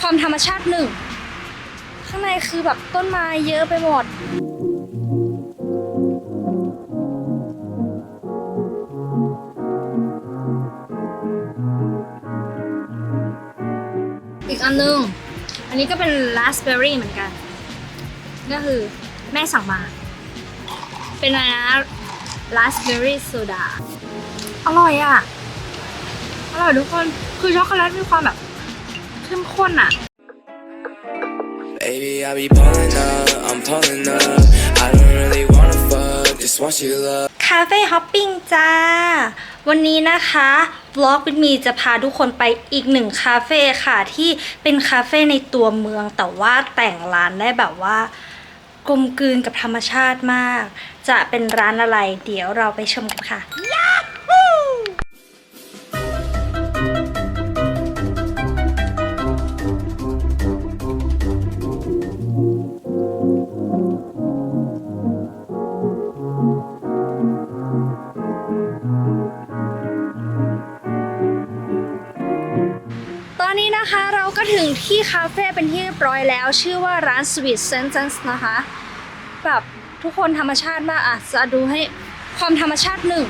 ความธรรมชาติหนึ่ง ข้างในคือแบบต้นไม้เยอะไปหมด อีกอันหนึง อันนี้ก็เป็นราสเบอร์รี่เหมือนกัน ก็คือแม่สั่งมา เป็นอะไรนะราสเบอร์รี่โซดา อร่อยอะ อร่อยทุกคน คือช็อกโกแลตมีความแบบ เข้มข้นอะ Baby, I be pulling up, I'm pulling up. I don't really wanna fuck, just want you love. คาเฟ่ฮอปปิ้งจ้า วันนี้นะคะบล็อกวิดมีจะพาทุกคนไปอีกหนึ่งคาเฟ่ค่ะ ที่เป็นคาเฟ่ในตัวเมือง แต่ว่าแต่งร้านได้แบบว่ากลมกลืนกับธรรมชาติมาก จะเป็นร้านอะไร เดี๋ยวเราไปชมกันค่ะ ที่คาเฟ่เป็นที่เรียบร้อยแล้ว ชื่อว่าร้าน Sweet Sentence นะคะแบบทุกคนธรรมชาติมากอะจะดูให้ความธรรมชาติหนึ่ง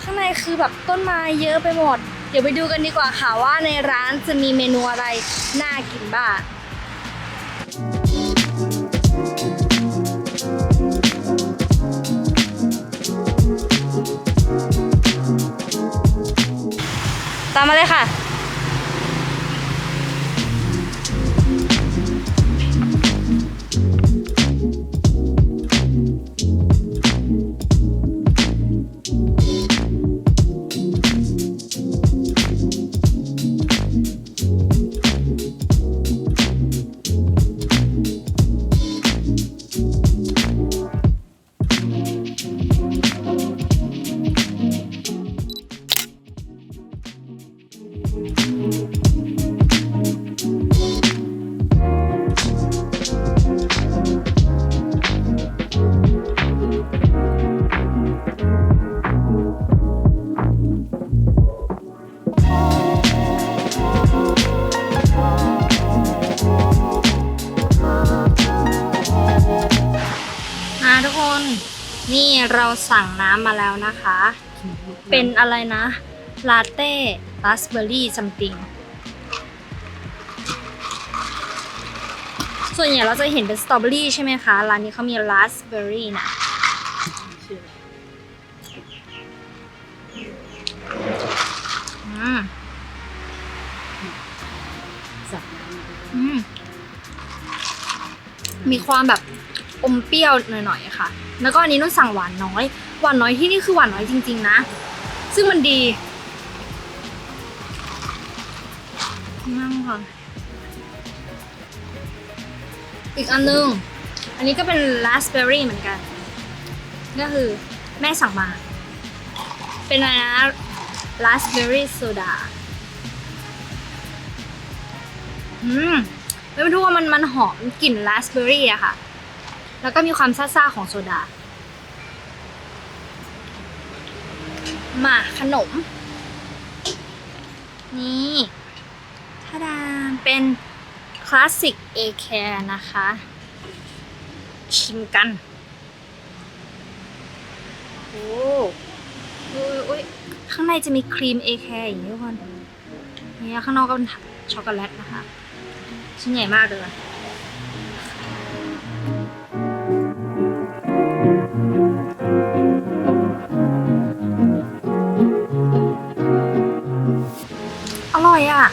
ข้างในคือแบบต้นไม้เยอะไปหมด เดี๋ยวไปดูกันดีกว่าค่ะว่าในร้านจะมีเมนูอะไรน่ากินบ้างตามมาเลยค่ะ นี่เราสั่งน้ำมาแล้วนะคะ เป็นอะไรนะ ลาเต้ราสเบอร์รี่ซัมติง ส่วนใหญ่เราจะเห็นเป็นสตรอเบอรี่ใช่ไหมคะ ร้านนี้เขามีราสเบอร์รี่นะมีความแบบอมเปรี้ยวหน่อยๆค่ะ แล้วก็อันนี้นุ่นสั่งหวานน้อย หวานน้อยที่นี่คือหวานน้อยจริง ๆ นะ ซึ่งมันดีนั่งค่ะอีกอันนึง อันนี้ก็เป็นราสเบอร์รี่เหมือนกัน ก็คือแม่สั่งมา เป็นอะไรนะราสเบอร์รี่โซดา อืมไม่รู้ว่ามันมันหอมกลิ่นราสเบอร์รี่อะค่ะ แล้วก็มีความซ่าๆของโซดา มาขนม นี่ทาดาเป็นคลาสสิกเอแคร์นะคะ ชิมกัน โอ้โอ้ยข้างในจะมีครีมเอแคร์อย่างนี้ทุกคนนี่ข้างนอกก็เป็นช็อกโกแลตนะคะ ชิ้นใหญ่มากเลย ร่อยอะ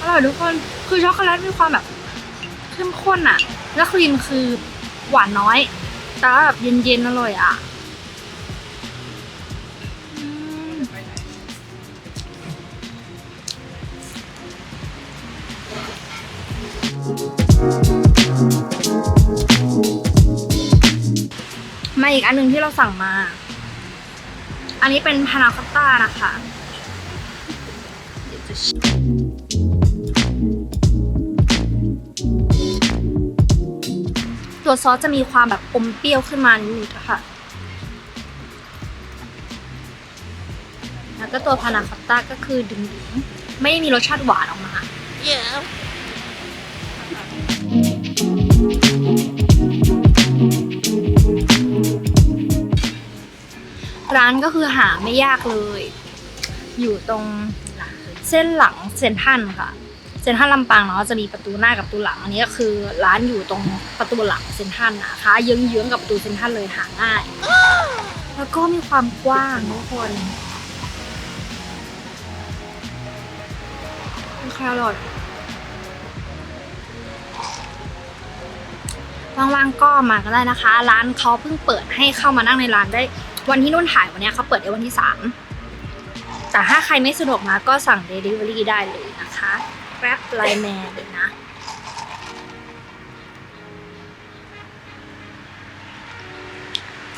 อร่อยทุกคน คือช็อกโกแลตมีความแบบเข้มข้นอะ แล้วครีมคือหวานน้อย แต่แบบเย็นๆอร่อยอะมมาอีกอันหนึ่งที่เราสั่งมา อันนี้เป็นพานาคอตต้านะคะ ตัวซอสจะมีความแบบอมเปรี้ยวขึ้นมานิดนึงค่ะ แล้วก็ตัวพานาคอตต้าก็คือดึงๆ ไม่ได้มีรสชาติหวานออกมาร้านก็คือหาไม่ยากเลย อยู่ตรงเส้นหลังเซนทันค่ะ เซนทรันลำปางเนาะจะมีประตูหน้ากับประตูหลัง อันนี้ก็คือร้านอยู่ตรงประตูหลังเซนทรันนะคะเยื้องๆกับประตูเซนทรันเลยหาง่าย แล้วก็มีความกว้างทุกคนคาอร่อยว่างๆก็มาก็ได้นะคะ ร้านเขาเพิ่งเปิดให้เข้ามานั่งในร้านได้ วันที่นุ่นถ่ายวันเนี้ยเขาเปิดได้วันที่สามแต่ถ้าใครไม่สะดวกมาก็สั่ง Delivery ได้เลยนะคะ Grab Line Man เลยนะ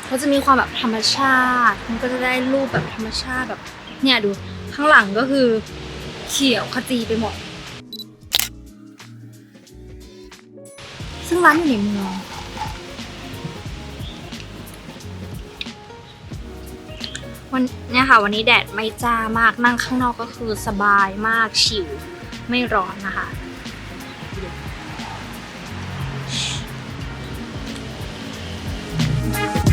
เขาจะมีความแบบธรรมชาติ มันก็จะได้รูปแบบธรรมชาติแบบ เนี่ยดูข้างหลังก็คือเขียวขจีไปหมด ซึ่งร้านอยู่ในเมืองวันเนี่ยค่ะ วันนี้แดดไม่จ้ามากนั่งข้างนอกก็คือสบายมากชิล ไม่ร้อนนะคะ Thank.